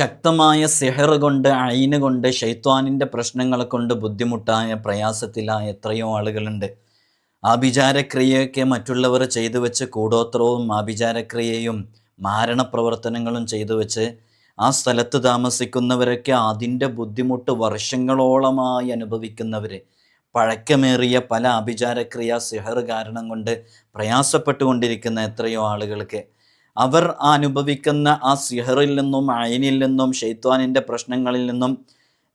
ശക്തമായ സിഹർ കൊണ്ട് അയിന് കൊണ്ട് ഷെയ്ത്വാനിന്റെ പ്രശ്നങ്ങളെ കൊണ്ട് ബുദ്ധിമുട്ടായ പ്രയാസത്തിലായ എത്രയോ ആളുകളുണ്ട്. ആഭിചാരക്രിയയൊക്കെ മറ്റുള്ളവർ ചെയ്തു വെച്ച് കൂടോത്രവും ആഭിചാരക്രിയയും മാരണപ്രവർത്തനങ്ങളും ചെയ്തു വെച്ച് ആ സ്ഥലത്ത് താമസിക്കുന്നവരൊക്കെ അതിന്റെ ബുദ്ധിമുട്ട് വർഷങ്ങളോളമായി അനുഭവിക്കുന്നവർ പഴക്കമേറിയ പല ആഭിചാരക്രിയ സിഹർ കാരണം കൊണ്ട് പ്രയാസപ്പെട്ടുകൊണ്ടിരിക്കുന്ന എത്രയോ ആളുകൾക്ക്. അവർ അനുഭവിക്കുന്ന ആ സിഹറിൽ നിന്നും അയനിൽ നിന്നും ഷെയ്ത്വാനിന്റെ പ്രശ്നങ്ങളിൽ നിന്നും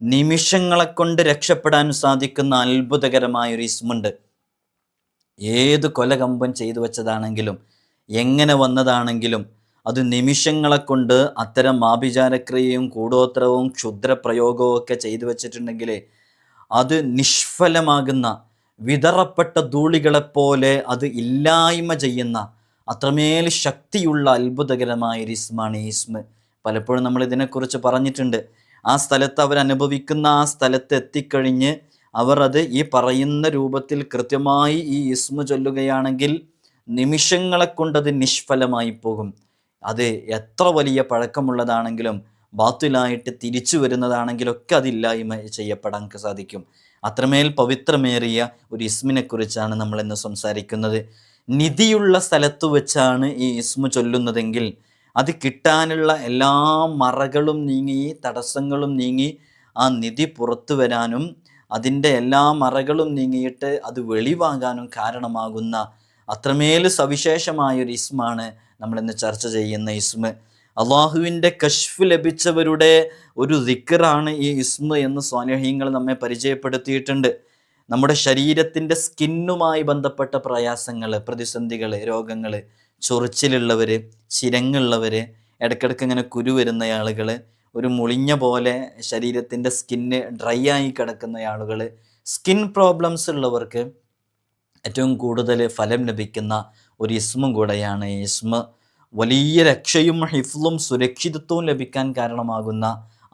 നിമിഷങ്ങളെ കൊണ്ട് രക്ഷപ്പെടാൻ സാധിക്കുന്ന അത്ഭുതകരമായ ഒരു ഇസ്മുണ്ട്. ഏത് കൊലകമ്പം ചെയ്തു വെച്ചതാണെങ്കിലും എങ്ങനെ വന്നതാണെങ്കിലും അത് നിമിഷങ്ങളെ കൊണ്ട് അത്തരം ആഭിചാരക്രിയയും കൂടോത്രവും ക്ഷുദ്രപ്രയോഗവും ഒക്കെ ചെയ്തു വെച്ചിട്ടുണ്ടെങ്കിൽ അത് നിഷ്ഫലമാകുന്ന വിതറപ്പെട്ട ധൂളികളെപ്പോലെ അത് ഇല്ലായ്മ ചെയ്യുന്ന അത്രമേൽ ശക്തിയുള്ള അത്ഭുതകരമായ ഒരു ഇസ്മാണ് ഈ ഇസ്മ. പലപ്പോഴും നമ്മൾ ഇതിനെക്കുറിച്ച് പറഞ്ഞിട്ടുണ്ട്. ആ സ്ഥലത്ത് അവരനുഭവിക്കുന്ന ആ സ്ഥലത്ത് എത്തിക്കഴിഞ്ഞ് അവർ അത് ഈ പറയുന്ന രൂപത്തിൽ കൃത്യമായി ഈ ഇസ്മ ചൊല്ലുകയാണെങ്കിൽ നിമിഷങ്ങളെ കൊണ്ടത് നിഷ്ഫലമായി പോകും. അത് എത്ര വലിയ പഴക്കമുള്ളതാണെങ്കിലും ബാത്തിലായിട്ട് തിരിച്ചു വരുന്നതാണെങ്കിലൊക്കെ അതില്ലായ്മ ചെയ്യപ്പെടാൻ സാധിക്കും. അത്രമേൽ പവിത്രമേറിയ ഒരു ഇസ്മിനെക്കുറിച്ചാണ് നമ്മൾ ഇന്ന് സംസാരിക്കുന്നത്. നിധിയുള്ള സ്ഥലത്ത് വെച്ചാണ് ഈ ഇസ്മു ചൊല്ലുന്നതെങ്കിൽ അത് കിട്ടാനുള്ള എല്ലാ മറകളും നീങ്ങി തടസ്സങ്ങളും നീങ്ങി ആ നിധി പുറത്തു വരാനും അതിന്റെ എല്ലാ മറകളും നീങ്ങിയിട്ട് അത് വെളിവാകാനും കാരണമാകുന്ന അത്രമേൽ സവിശേഷമായൊരു ഇസ്മാണ് നമ്മളിന്ന് ചർച്ച ചെയ്യുന്ന ഇസ്മ്. അള്ളാഹുവിന്റെ കശ്ഫ് ലഭിച്ചവരുടെ ഒരു ദിക്കറാണ് ഈ ഇസ്മ എന്ന് സ്വാനഹീങ്ങൾ നമ്മെ പരിചയപ്പെടുത്തിയിട്ടുണ്ട്. നമ്മുടെ ശരീരത്തിന്റെ സ്കിന്നുമായി ബന്ധപ്പെട്ട പ്രയാസങ്ങൾ പ്രതിസന്ധികൾ രോഗങ്ങൾ ചൊറിച്ചിലുള്ളവർ ചിരങ്ങുള്ളവർ ഇടയ്ക്കിടയ്ക്ക് ഇങ്ങനെ കുരു വരുന്ന ആളുകൾ ഒരു മുളിഞ്ഞ പോലെ ശരീരത്തിന്റെ സ്കിന്ന് ഡ്രൈ ആയി കിടക്കുന്ന ആളുകൾ സ്കിൻ പ്രോബ്ലംസ് ഉള്ളവർക്ക് ഏറ്റവും കൂടുതൽ ഫലം ലഭിക്കുന്ന ഒരു ഇസ്മും കൂടെയാണ് ഇസ്മ. വലിയ രക്ഷയും ഹിഫ്ലും സുരക്ഷിതത്വവും ലഭിക്കാൻ കാരണമാകുന്ന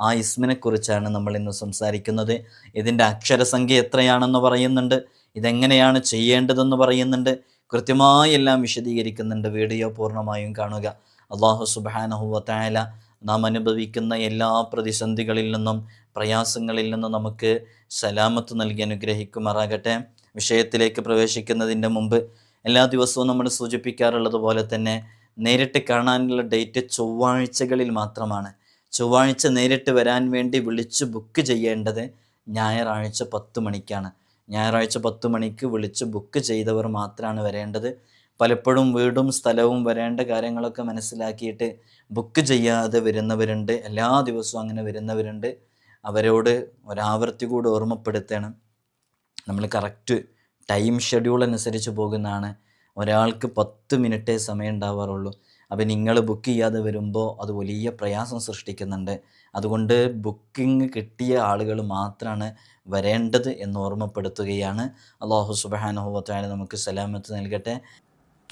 ആ ഇസ്മിനെ കുറിച്ചാണ് നമ്മൾ ഇന്ന് സംസാരിക്കുന്നത്. ഇതിന്റെ അക്ഷരസംഖ്യ എത്രയാണെന്ന് പറയുന്നുണ്ട്. ഇതെങ്ങനെയാണ് ചെയ്യേണ്ടതെന്ന് പറയുന്നുണ്ട്. കൃത്യമായി എല്ലാം വിശദീകരിക്കുന്നുണ്ട്. വീഡിയോ പൂർണമായും കാണുക. അള്ളാഹു സുബാനഹുവത്തായ നാം അനുഭവിക്കുന്ന എല്ലാ പ്രതിസന്ധികളിൽ നിന്നും പ്രയാസങ്ങളിൽ നിന്നും നമുക്ക് സലാമത്ത് നൽകി അനുഗ്രഹിക്കുമാറാകട്ടെ. വിഷയത്തിലേക്ക് പ്രവേശിക്കുന്നതിന്റെ മുമ്പ് എല്ലാ ദിവസവും നമ്മൾ സൂചിപ്പിക്കാറുള്ളത് പോലെ തന്നെ നേരിട്ട് കാണാനുള്ള ഡേറ്റ് ചൊവ്വാഴ്ചകളിൽ മാത്രമാണ്. ചൊവ്വാഴ്ച നേരിട്ട് വരാൻ വേണ്ടി വിളിച്ച് ബുക്ക് ചെയ്യേണ്ടത് ഞായറാഴ്ച പത്ത് മണിക്കാണ്. ഞായറാഴ്ച പത്ത് മണിക്ക് വിളിച്ച് ബുക്ക് ചെയ്തവർ മാത്രമാണ് വരേണ്ടത്. പലപ്പോഴും വീടും സ്ഥലവും വരേണ്ട കാര്യങ്ങളൊക്കെ മനസ്സിലാക്കിയിട്ട് ബുക്ക് ചെയ്യാതെ വരുന്നവരുണ്ട്. എല്ലാ ദിവസവും അങ്ങനെ വരുന്നവരുണ്ട്. അവരോട് ഒരാവർത്തി കൂടി ഓർമ്മപ്പെടുത്തണം. നമ്മൾ കറക്റ്റ് ടൈം ഷെഡ്യൂൾ അനുസരിച്ച് പോകുന്നതാണ്. ഒരാൾക്ക് പത്ത് മിനിറ്റേ സമയം ഉണ്ടാവാറുള്ളൂ. അപ്പോൾ നിങ്ങൾ ബുക്ക് ചെയ്യാതെ വരുമ്പോൾ അത് വലിയ പ്രയാസം സൃഷ്ടിക്കുന്നുണ്ട്. അതുകൊണ്ട് ബുക്കിംഗ് കിട്ടിയ ആളുകൾ മാത്രമാണ് വരേണ്ടത് എന്ന് ഓർമ്മപ്പെടുത്തുകയാണ്. അള്ളാഹു സുബാനുഹോത്തായ നമുക്ക് സലാമത്ത് നൽകട്ടെ.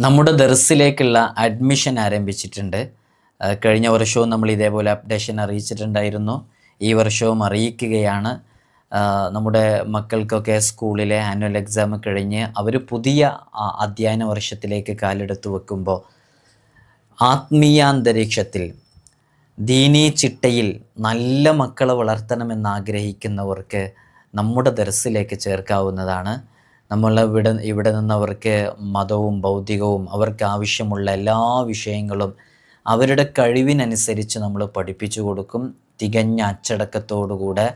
നമ്മുടെ ദർസിലേക്കുള്ള അഡ്മിഷൻ ആരംഭിച്ചിട്ടുണ്ട്. കഴിഞ്ഞ വർഷവും നമ്മൾ ഇതേപോലെ അപ്ഡേഷൻ അറിയിച്ചിട്ടുണ്ടായിരുന്നു. ഈ വർഷവും അറിയിക്കുകയാണ്. നമ്മുടെ മക്കൾക്കൊക്കെ സ്കൂളിലെ ആനുവൽ എക്സാം കഴിഞ്ഞ് അവർ പുതിയ അധ്യയന വർഷത്തിലേക്ക് കാലെടുത്ത് വെക്കുമ്പോൾ ആത്മീയാന്തരീക്ഷത്തിൽ ദീനീ ചിട്ടയിൽ നല്ല മക്കളെ വളർത്തണമെന്ന് ആഗ്രഹിക്കുന്നവർക്ക് നമ്മുടെ ദർസിലേക്ക് ചേർക്കാവുന്നതാണ്. നമ്മൾ ഇവിടെ ഇവിടെ നിന്നവർക്ക് മതവും ഭൗതികവും അവർക്ക് ആവശ്യമുള്ള എല്ലാ വിഷയങ്ങളും അവരുടെ കഴിവിനനുസരിച്ച് നമ്മൾ പഠിപ്പിച്ചു കൊടുക്കും. തികഞ്ഞ അച്ചടക്കത്തോടുകൂടെ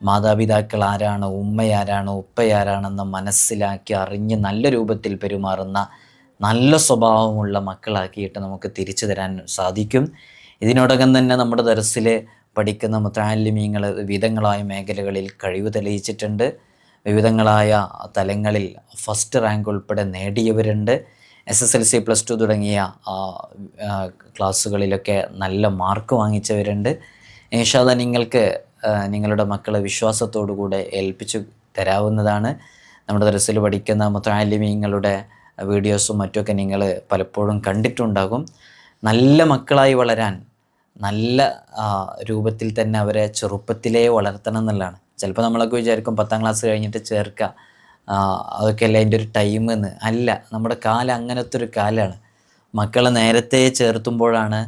മാതാപിതാക്കൾ ആരാണ് ഉമ്മയാരാണ് ഉപ്പയാരാണെന്ന് മനസ്സിലാക്കി അറിഞ്ഞ് നല്ല രൂപത്തിൽ പെരുമാറുന്ന നല്ല സ്വഭാവമുള്ള മക്കളാക്കിയിട്ട് നമുക്ക് തിരിച്ചു തരാൻ സാധിക്കും. ഇതിനോടകം തന്നെ നമ്മുടെ ദർസിൽ പഠിക്കുന്ന മുത്താലിമീങ്ങൾ വിവിധങ്ങളായ മേഖലകളിൽ കഴിവ് തെളിയിച്ചിട്ടുണ്ട്. വിവിധങ്ങളായ തലങ്ങളിൽ ഫസ്റ്റ് റാങ്ക് ഉൾപ്പെടെ നേടിയവരുണ്ട്. S S L C plus two തുടങ്ങിയ ക്ലാസ്സുകളിലൊക്കെ നല്ല മാർക്ക് വാങ്ങിച്ചവരുണ്ട്. ഏഷാദ നിങ്ങൾക്ക് നിങ്ങളുടെ മക്കളെ വിശ്വാസത്തോടു കൂടെ ഏൽപ്പിച്ചു തരാവുന്നതാണ്. നമ്മുടെ ദർസിൽ പഠിക്കുന്ന മുത്താലിമീങ്ങളുടെ വീഡിയോസും മറ്റുമൊക്കെ നിങ്ങൾ പലപ്പോഴും കണ്ടിട്ടുണ്ടാകും. നല്ല മക്കളായി വളരാൻ നല്ല രൂപത്തിൽ തന്നെ അവരെ ചെറുപ്പത്തിലേ വളർത്തണം എന്നുള്ളതാണ്. ചിലപ്പോൾ നമ്മളൊക്കെ വിചാരിക്കും പത്താം ക്ലാസ് കഴിഞ്ഞിട്ട് ചേർക്കുക അതൊക്കെ അല്ലേ അതിന്റെ ഒരു ടൈം എന്ന്. അല്ല നമ്മുടെ കാലം അങ്ങനത്തെ ഒരു കാലമാണ്. മക്കളെ നേരത്തെ ചേർത്തുമ്പോഴാണ്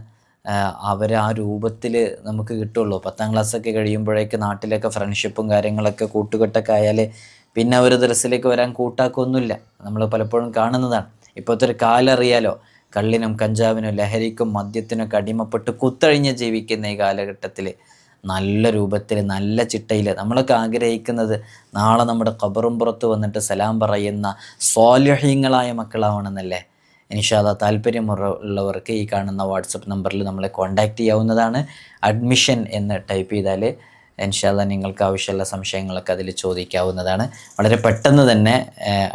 അവരെ ആ രൂപത്തിൽ നമുക്ക് കിട്ടുള്ളൂ. പത്താം ക്ലാസ്സൊക്കെ കഴിയുമ്പോഴേക്ക് നാട്ടിലൊക്കെ ഫ്രണ്ട്ഷിപ്പും കാര്യങ്ങളൊക്കെ കൂട്ടുകെട്ടൊക്കെ ആയാൽ പിന്നെ ഒരു ദർസിലേക്ക് വരാൻ കൂട്ടാക്കൊന്നുമില്ല. നമ്മൾ പലപ്പോഴും കാണുന്നതാണ്. ഇപ്പോഴത്തെ ഒരു കാലറിയാലോ കള്ളിനും കഞ്ചാവിനും ലഹരിക്കും മദ്യത്തിനൊക്കെ അടിമപ്പെട്ട് കുത്തഴിഞ്ഞ് ജീവിക്കുന്ന ഈ കാലഘട്ടത്തിൽ നല്ല രൂപത്തിൽ നല്ല ചിട്ടയിൽ നമ്മളൊക്കെ ആഗ്രഹിക്കുന്നത് നാളെ നമ്മുടെ ഖബറും പുറത്ത് വന്നിട്ട് സലാം പറയുന്ന സ്വാലഹ്യങ്ങളായ മക്കളാവണമെന്നല്ലേ? ഇനിഷാദ താല്പര്യമുള്ളവർക്ക് ഈ കാണുന്ന വാട്സപ്പ് നമ്പറിൽ നമ്മളെ കോൺടാക്റ്റ് ചെയ്യാവുന്നതാണ്. അഡ്മിഷൻ എന്ന് ടൈപ്പ് ചെയ്താൽ ഇൻഷാല്ല നിങ്ങൾക്ക് ആവശ്യമുള്ള സംശയങ്ങളൊക്കെ അതിൽ ചോദിക്കാവുന്നതാണ്. വളരെ പെട്ടെന്ന് തന്നെ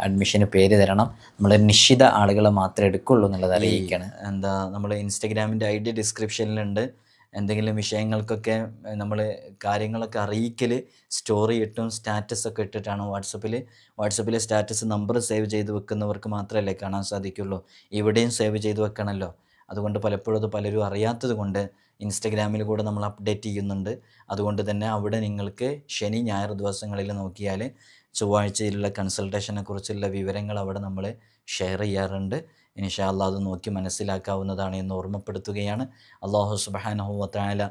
അഡ്മിഷന് പേര് തരണം. നമ്മൾ നിശ്ചിത ആളുകൾ മാത്രമേ എടുക്കുള്ളൂ എന്നുള്ളത് അറിയിക്കുകയാണ് എന്താ നമ്മൾ ഇൻസ്റ്റഗ്രാമിന്റെ ഐ ഡി ഡിസ്ക്രിപ്ഷനിലുണ്ട്. എന്തെങ്കിലും വിഷയങ്ങൾക്കൊക്കെ നമ്മൾ കാര്യങ്ങളൊക്കെ അറിയിക്കൽ സ്റ്റോറി ഇട്ടും സ്റ്റാറ്റസ് ഒക്കെ ഇട്ടിട്ടാണ് വാട്സപ്പിൽ വാട്സപ്പിൽ സ്റ്റാറ്റസ് നമ്പർ സേവ് ചെയ്ത് വെക്കുന്നവർക്ക് മാത്രമല്ലേ കാണാൻ സാധിക്കുള്ളൂ. ഇവിടെയും സേവ് ചെയ്ത് വെക്കണമല്ലോ അതുകൊണ്ട് പലപ്പോഴും അത് പലരും അറിയാത്തത് കൊണ്ട് ഇൻസ്റ്റഗ്രാമിൽ കൂടെ നമ്മൾ അപ്ഡേറ്റ് ചെയ്യുന്നുണ്ട്. അതുകൊണ്ട് തന്നെ അവിടെ നിങ്ങൾക്ക് ശനി ഞായർ ദിവസങ്ങളിൽ നോക്കിയാൽ ചൊവ്വാഴ്ചയിലുള്ള കൺസൾട്ടേഷനെ കുറിച്ചുള്ള വിവരങ്ങൾ അവിടെ നമ്മൾ ഷെയർ ചെയ്യാറുണ്ട്. ഇൻഷാല്ല അത് നോക്കി മനസ്സിലാക്കാവുന്നതാണ് എന്ന് ഓർമ്മപ്പെടുത്തുകയാണ്. അള്ളാഹു സുബാനഹുവത്തായ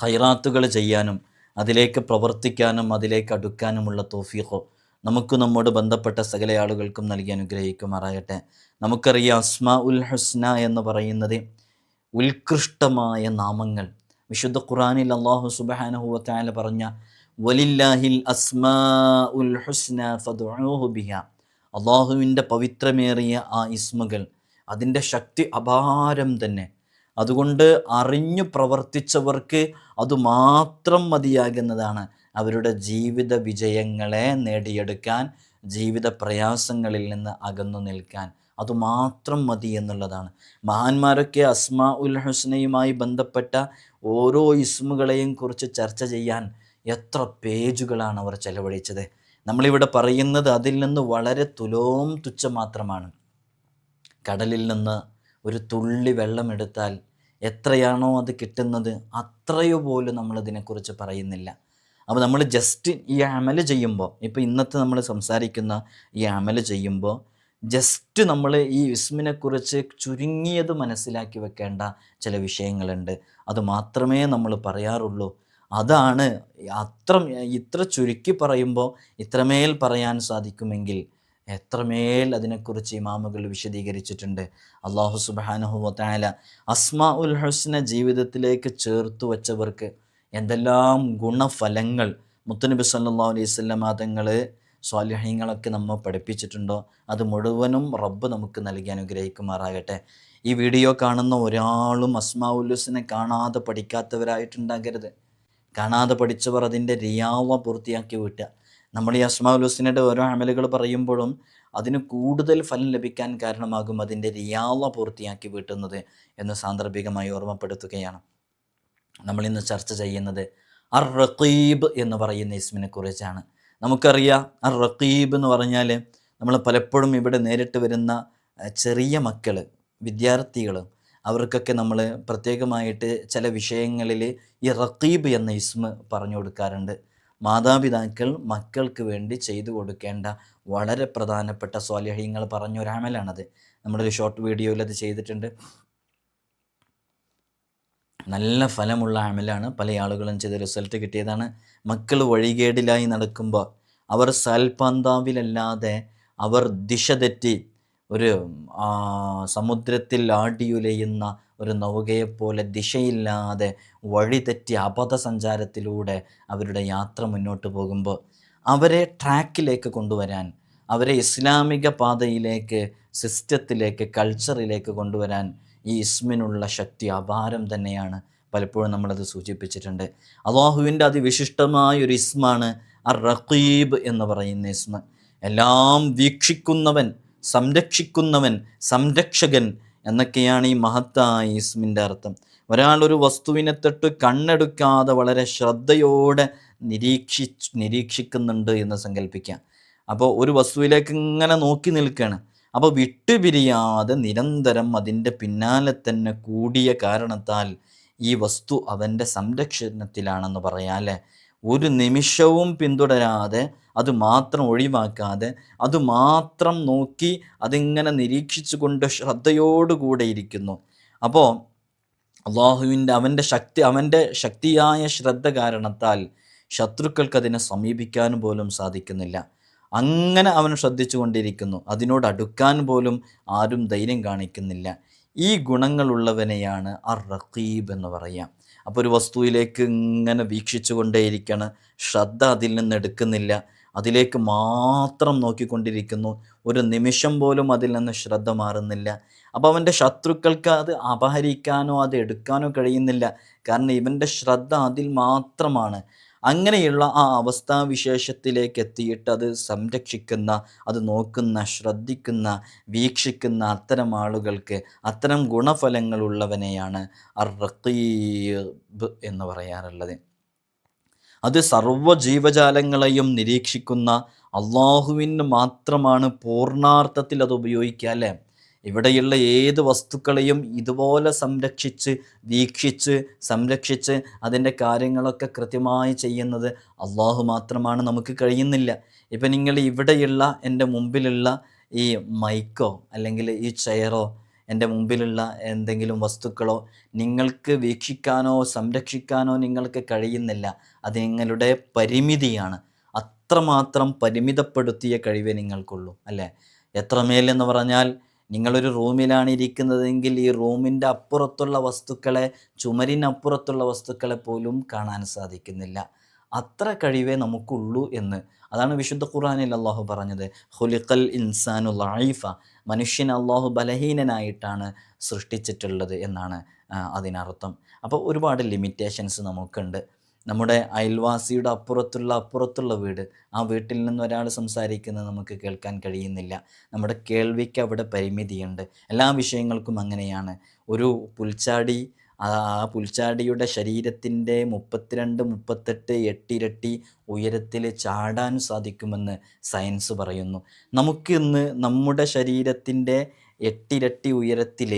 ഹൈറാത്തുകൾ ചെയ്യാനും അതിലേക്ക് പ്രവർത്തിക്കാനും അതിലേക്ക് അടുക്കാനുമുള്ള തോഫീഖോ നമുക്ക് നമ്മോട് ബന്ധപ്പെട്ട സകല ആളുകൾക്കും നൽകി അനുഗ്രഹിക്കുമാറാകട്ടെ. നമുക്കറിയാം അസ്മാ ഉൽ ഹസ്ന എന്ന് പറയുന്നത് ഉത്കൃഷ്ടമായ നാമങ്ങൾ. വിശുദ്ധ ഖുറാനിൽ അള്ളാഹു സുബാനഹുല പറഞ്ഞ വലില്ലാഹിൽ അള്ളാഹുവിന്റെ പവിത്രമേറിയ ആ ഇസ്മുകൾ അതിന്റെ ശക്തി അപാരം തന്നെ. അതുകൊണ്ട് അറിഞ്ഞു പ്രവർത്തിച്ചവർക്ക് അതുമാത്രം മതിയാകുന്നതാണ് അവരുടെ ജീവിത വിജയങ്ങളെ നേടിയെടുക്കാൻ ജീവിത പ്രയാസങ്ങളിൽ നിന്ന് അകന്നു നിൽക്കാൻ. അതുമാത്രം മതി എന്നുള്ളതാണ്. മഹാന്മാരൊക്കെ അസ്മാ ഉൽ ഹുസ്നയുമായി ബന്ധപ്പെട്ട ഓരോ ഇസ്മുകളെയും കുറിച്ച് ചർച്ച ചെയ്യാൻ എത്ര പേജുകളാണ് അവർ ചെലവഴിച്ചത്. നമ്മളിവിടെ പറയുന്നത് അതിൽ നിന്ന് വളരെ തുലോം തുച്ഛം മാത്രമാണ്. കടലിൽ നിന്ന് ഒരു തുള്ളി വെള്ളമെടുത്താൽ എത്രയാണോ അത് കിട്ടുന്നത് അത്രയോ പോലും നമ്മളതിനെക്കുറിച്ച് പറയുന്നില്ല. അപ്പോൾ നമ്മൾ ജസ്റ്റ് ഈ അമൽ ചെയ്യുമ്പോൾ ഇപ്പോൾ ഇന്നത്തെ നമ്മൾ സംസാരിക്കുന്ന ഈ അമൽ ചെയ്യുമ്പോൾ ജസ്റ്റ് നമ്മൾ ഈ ഇസ്മിനെക്കുറിച്ച് ചുരുങ്ങിയത് മനസ്സിലാക്കി വെക്കേണ്ട ചില വിഷയങ്ങളുണ്ട്. അത് മാത്രമേ നമ്മൾ പറയാറുള്ളൂ. അതാണ് അത്ര ഇത്ര ചുരുക്കി പറയുമ്പോൾ ഇത്രമേൽ പറയാൻ സാധിക്കുമെങ്കിൽ എത്രമേൽ അതിനെക്കുറിച്ച് ഇമാമുകൾ വിശദീകരിച്ചിട്ടുണ്ട്. അള്ളാഹു സുബാനുഹുല അസ്മാ ഉൽ ഹുസ്ന ജീവിതത്തിലേക്ക് ചേർത്ത് വച്ചവർക്ക് എന്തെല്ലാം ഗുണഫലങ്ങൾ. മുത്തനബി സല്ലാ അലൈഹി സ്വല്ലം തങ്ങൾ സ്വാലഹ്യങ്ങളൊക്കെ നമ്മൾ പഠിപ്പിച്ചിട്ടുണ്ടോ? അത് മുഴുവനും റബ്ബ് നമുക്ക് നൽകി അനുഗ്രഹിക്കുമാറാകട്ടെ. ഈ വീഡിയോ കാണുന്ന ഒരാളും അസ്മാ ഉല്ലുസിനെ കാണാതെ പഠിക്കാത്തവരായിട്ടുണ്ടാകരുത്. കാണാതെ പഠിച്ചവർ അതിന്റെ റിയാവ പൂർത്തിയാക്കി വിട്ടുക നമ്മൾ ഈ അസ്മാഉൽ ഹുസ്നയുടെ ഓരോ അമലുകൾ പറയുമ്പോഴും അതിന് കൂടുതൽ ഫലം ലഭിക്കാൻ കാരണമാകും അതിന്റെ റിയാവ പൂർത്തിയാക്കി വീട്ടുന്നത് എന്ന് സാന്ദർഭികമായി ഓർമ്മപ്പെടുത്തുകയാണ്. നമ്മളിന്ന് ചർച്ച ചെയ്യുന്നത് അർ റഖീബ് എന്ന് പറയുന്ന ഇസ്മിനെ കുറിച്ചാണ്. നമുക്കറിയാം ആ റക്കീബ് എന്ന് പറഞ്ഞാൽ നമ്മൾ പലപ്പോഴും ഇവിടെ നേരിട്ട് വരുന്ന ചെറിയ മക്കൾ വിദ്യാർത്ഥികൾ അവർക്കൊക്കെ നമ്മൾ പ്രത്യേകമായിട്ട് ചില വിഷയങ്ങളിൽ ഈ റക്കീബ് എന്ന ഇസ്മ പറഞ്ഞു കൊടുക്കാറുണ്ട്. മാതാപിതാക്കൾ മക്കൾക്ക് വേണ്ടി ചെയ്തു കൊടുക്കേണ്ട വളരെ പ്രധാനപ്പെട്ട സ്വാലഹ്യങ്ങൾ പറഞ്ഞ ഒരു അമലാണത്. നമ്മളൊരു ഷോർട്ട് വീഡിയോയിൽ അത് ചെയ്തിട്ടുണ്ട്. നല്ല ഫലമുള്ള അമലാണ് പല ആളുകളും ചെയ്ത റിസൾട്ട് കിട്ടിയതാണ്. മക്കൾ വഴികേടിലായി നടക്കുമ്പോൾ അവർ സൽപന്താവിലല്ലാതെ അവർ ദിശ തെറ്റി ഒരു സമുദ്രത്തിൽ ആടിയുലയുന്ന ഒരു നൗകയെപ്പോലെ ദിശയില്ലാതെ വഴിതെറ്റി അപഥസഞ്ചാരത്തിലൂടെ അവരുടെ യാത്ര മുന്നോട്ട് പോകുമ്പോൾ അവരെ ട്രാക്കിലേക്ക് കൊണ്ടുവരാൻ അവരെ ഇസ്ലാമിക പാതയിലേക്ക് സിസ്റ്റത്തിലേക്ക് കൾച്ചറിലേക്ക് കൊണ്ടുവരാൻ ഈ ഇസ്മിനുള്ള ശക്തി അപാരം തന്നെയാണ്. പലപ്പോഴും നമ്മളത് സൂചിപ്പിച്ചിട്ടുണ്ട്. അള്ളാഹുവിന്റെ അതിവിശിഷ്ടമായ ഒരു ഇസ്മാണ് അർ എന്ന് പറയുന്ന ഇസ്മ. എല്ലാം വീക്ഷിക്കുന്നവൻ സംരക്ഷിക്കുന്നവൻ സംരക്ഷകൻ എന്നൊക്കെയാണ് ഈ മഹത്തായ ഇസ്മിന്റെ അർത്ഥം. ഒരാൾ ഒരു വസ്തുവിനെ തൊട്ട് കണ്ണെടുക്കാതെ വളരെ ശ്രദ്ധയോടെ നിരീക്ഷി നിരീക്ഷിക്കുന്നുണ്ട് എന്ന് സങ്കല്പിക്കാം അപ്പോൾ ഒരു വസ്തുവിലേക്ക് ഇങ്ങനെ നോക്കി നിൽക്കുകയാണ്. അപ്പോൾ വിട്ടുപിരിയാതെ നിരന്തരം അതിന്റെ പിന്നാലെ തന്നെ കൂടിയ കാരണത്താൽ ഈ വസ്തു അവന്റെ സംരക്ഷണത്തിലാണെന്ന് പറയാല്ലേ ഒരു നിമിഷവും പിന്തുടരാതെ അത് മാത്രം ഒഴിവാക്കാതെ അത് മാത്രം നോക്കി അതിങ്ങനെ നിരീക്ഷിച്ചുകൊണ്ട് ശ്രദ്ധയോടുകൂടെ ഇരിക്കുന്നു. അപ്പോൾ അള്ളാഹുവിന്റെ അവന്റെ ശക്തി അവന്റെ ശക്തിയായ ശ്രദ്ധ കാരണത്താൽ ശത്രുക്കൾക്ക് അതിനെ സമീപിക്കാൻ പോലും സാധിക്കുന്നില്ല. അങ്ങനെ അവൻ ശ്രദ്ധിച്ചു കൊണ്ടിരിക്കുന്നു അതിനോട് അടുക്കാൻ പോലും ആരും ധൈര്യം കാണിക്കുന്നില്ല. ഈ ഗുണങ്ങളുള്ളവനെയാണ് അർ റഖീബ് എന്ന് പറയാം. അപ്പോൾ ഒരു വസ്തുവിലേക്ക് ഇങ്ങനെ വീക്ഷിച്ചു കൊണ്ടേയിരിക്കുകയാണ് ശ്രദ്ധ അതിൽ നിന്ന് എടുക്കുന്നില്ല. അതിലേക്ക് മാത്രം നോക്കിക്കൊണ്ടിരിക്കുന്നു. ഒരു നിമിഷം പോലും അതിൽ നിന്ന് ശ്രദ്ധ മാറുന്നില്ല. അപ്പോൾ അവന്റെ ശത്രുക്കൾക്ക് അത് അപഹരിക്കാനോ അത് എടുക്കാനോ കഴിയുന്നില്ല. കാരണം ഇവന്റെ ശ്രദ്ധ അതിൽ മാത്രമാണ്. അങ്ങനെയുള്ള ആ അവസ്ഥാവിശേഷത്തിലേക്ക് എത്തിയിട്ട് അത് സംരക്ഷിക്കുന്ന അത് നോക്കുന്ന ശ്രദ്ധിക്കുന്ന വീക്ഷിക്കുന്ന അത്തരം ആളുകൾക്ക് അത്തരം ഗുണഫലങ്ങളുള്ളവനെയാണ് റഖീബ് എന്ന് പറയാറുള്ളത്. അത് സർവ ജീവജാലങ്ങളെയും നിരീക്ഷിക്കുന്ന അള്ളാഹുവിന് മാത്രമാണ് പൂർണാർത്ഥത്തിൽ അത് ഉപയോഗിക്കുക അല്ലേ? ഇവിടെയുള്ള ഏത് വസ്തുക്കളെയും ഇതുപോലെ സംരക്ഷിച്ച് വീക്ഷിച്ച് സംരക്ഷിച്ച് അതിന്റെ കാര്യങ്ങളൊക്കെ കൃത്യമായി ചെയ്യുന്നത് അള്ളാഹു മാത്രമാണ് നമുക്ക് കഴിയുന്നില്ല. ഇപ്പം നിങ്ങൾ ഇവിടെയുള്ള എന്റെ മുമ്പിലുള്ള ഈ മൈക്കോ അല്ലെങ്കിൽ ഈ ചെയറോ എന്റെ മുമ്പിലുള്ള എന്തെങ്കിലും വസ്തുക്കളോ നിങ്ങൾക്ക് വീക്ഷിക്കാനോ സംരക്ഷിക്കാനോ നിങ്ങൾക്ക് കഴിയുന്നില്ല. അത് നിങ്ങളുടെ പരിമിതിയാണ്. അത്രമാത്രം പരിമിതപ്പെടുത്തിയ കഴിവേ നിങ്ങൾക്കുള്ളൂ അല്ലേ? എത്രമേലെന്ന് പറഞ്ഞാൽ നിങ്ങളൊരു റൂമിലാണ് ഇരിക്കുന്നതെങ്കിൽ ഈ റൂമിന്റെ അപ്പുറത്തുള്ള വസ്തുക്കളെ ചുമരിനപ്പുറത്തുള്ള വസ്തുക്കളെ പോലും കാണാൻ സാധിക്കുന്നില്ല. അത്ര കഴിവേ നമുക്കുള്ളൂ എന്ന്. അതാണ് വിശുദ്ധ ഖുറാനിൽ അള്ളാഹു പറഞ്ഞത്. ഹുലിഖൽ ഇൻസാനു ലൈഫ മനുഷ്യൻ അള്ളാഹു ബലഹീനനായിട്ടാണ് സൃഷ്ടിച്ചിട്ടുള്ളത് എന്നാണ് അതിനർത്ഥം. അപ്പോൾ ഒരുപാട് ലിമിറ്റേഷൻസ് നമുക്കുണ്ട്. നമ്മുടെ അയൽവാസിയുടെ അപ്പുറത്തുള്ള അപ്പുറത്തുള്ള വീട് ആ വീട്ടിൽ നിന്ന് ഒരാൾ സംസാരിക്കുന്നത് നമുക്ക് കേൾക്കാൻ കഴിയുന്നില്ല. നമ്മുടെ കേൾവിക്ക് അവിടെ പരിമിതിയുണ്ട്. എല്ലാ വിഷയങ്ങൾക്കും അങ്ങനെയാണ്. ഒരു പുൽച്ചാടി ആ പുൽച്ചാടിയുടെ ശരീരത്തിന്റെ മുപ്പത്തിരണ്ട് മുപ്പത്തെട്ട് എട്ടിരട്ടി ഉയരത്തിൽ ചാടാൻ സാധിക്കുമെന്ന് സയൻസ് പറയുന്നു. നമുക്കിന്ന് നമ്മുടെ ശരീരത്തിന്റെ എട്ടിരട്ടി ഉയരത്തിൽ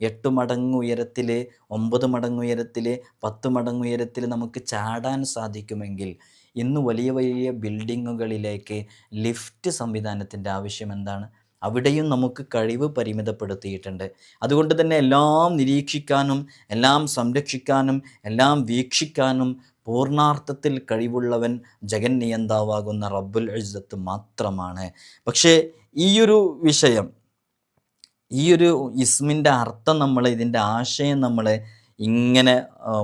എട്ട് മടങ്ങ് ഉയരത്തിൽ ഒമ്പത് മടങ്ങ് ഉയരത്തിൽ പത്ത് മടങ്ങ് ഉയരത്തിൽ നമുക്ക് ചാടാൻ സാധിക്കുമെങ്കിൽ ഇന്ന് വലിയ വലിയ ബിൽഡിങ്ങുകളിലേക്ക് ലിഫ്റ്റ് സംവിധാനത്തിന്റെ ആവശ്യം എന്താണ്? അവിടെയും നമുക്ക് കഴിവ് പരിമിതപ്പെടുത്തിയിട്ടുണ്ട്. അതുകൊണ്ട് തന്നെ എല്ലാം നിരീക്ഷിക്കാനും എല്ലാം സംരക്ഷിക്കാനും എല്ലാം വീക്ഷിക്കാനും പൂർണാർത്ഥത്തിൽ കഴിവുള്ളവൻ ജഗൻ നിയന്താവാകുന്ന റബ്ബുൽ ഇസ്സത്ത് മാത്രമാണ്. പക്ഷേ ഈയൊരു വിഷയം ഈ ഒരു ഇസ്മിന്റെ അർത്ഥം നമ്മൾ ഇതിന്റെ ആശയം നമ്മൾ ഇങ്ങനെ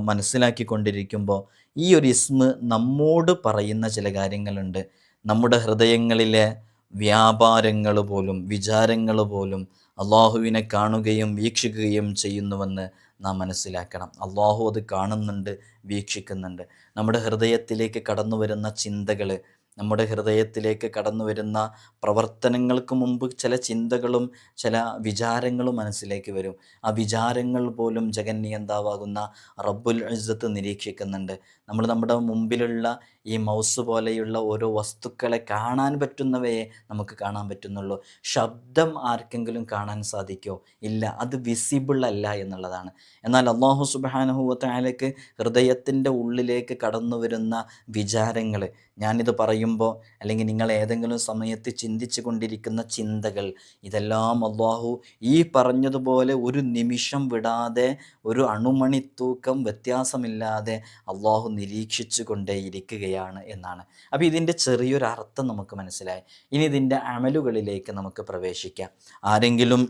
മനസ്സിലാക്കിക്കൊണ്ടിരിക്കുമ്പോൾ ഈ ഒരു ഇസ്മ് നമ്മോട് പറയുന്ന ചില കാര്യങ്ങളുണ്ട്. നമ്മുടെ ഹൃദയങ്ങളിലെ വ്യാപാരങ്ങൾ പോലും വിചാരങ്ങൾ പോലും അള്ളാഹുവിനെ കാണുകയും വീക്ഷിക്കുകയും ചെയ്യുന്നുവെന്ന് നാം മനസ്സിലാക്കണം. അള്ളാഹു അത് കാണുന്നുണ്ട് വീക്ഷിക്കുന്നുണ്ട്. നമ്മുടെ ഹൃദയത്തിലേക്ക് കടന്നു വരുന്ന ചിന്തകൾ നമ്മുടെ ഹൃദയത്തിലേക്ക് കടന്നു വരുന്ന പ്രവർത്തനങ്ങൾക്ക് മുമ്പ് ചില ചിന്തകളും ചില വിചാരങ്ങളും മനസ്സിലേക്ക് വരും. ആ വിചാരങ്ങൾ പോലും ജഗൻ നിയന്താവാകുന്ന റബ്ബുൽ ഇസ്സത്ത് നിരീക്ഷിക്കുന്നുണ്ട്. നമ്മൾ നമ്മുടെ മുമ്പിലുള്ള ഈ മൗസ് പോലെയുള്ള ഓരോ വസ്തുക്കളെ കാണാൻ പറ്റുന്നവയെ നമുക്ക് കാണാൻ പറ്റുന്നുള്ളൂ. ശബ്ദം ആർക്കെങ്കിലും കാണാൻ സാധിക്കുമോ ഇല്ല അത് വിസിബിൾ അല്ല എന്നുള്ളതാണ്. എന്നാൽ അള്ളാഹു സുബാനുഹൂവത്തായാലേക്ക് ഹൃദയത്തിന്റെ ഉള്ളിലേക്ക് കടന്നു വരുന്ന വിചാരങ്ങൾ ഞാനിത് പറയുമ്പോൾ അല്ലെങ്കിൽ നിങ്ങൾ ഏതെങ്കിലും സമയത്ത് ചിന്തിച്ചു കൊണ്ടിരിക്കുന്ന ചിന്തകൾ ഇതെല്ലാം അള്ളാഹു ഈ പറഞ്ഞതുപോലെ ഒരു നിമിഷം വിടാതെ ഒരു അണുമണിത്തൂക്കം വ്യത്യാസമില്ലാതെ അള്ളാഹു നിരീക്ഷിച്ചു കൊണ്ടേയിരിക്കുകയാണ് എന്നാണ്. അപ്പോൾ ഇതിന്റെ ചെറിയൊരു അർത്ഥം നമുക്ക് മനസ്സിലായി. ഇനി ഇതിന്റെ അമലുകളിലേക്ക് നമുക്ക് പ്രവേശിക്കാം. ആരെങ്കിലും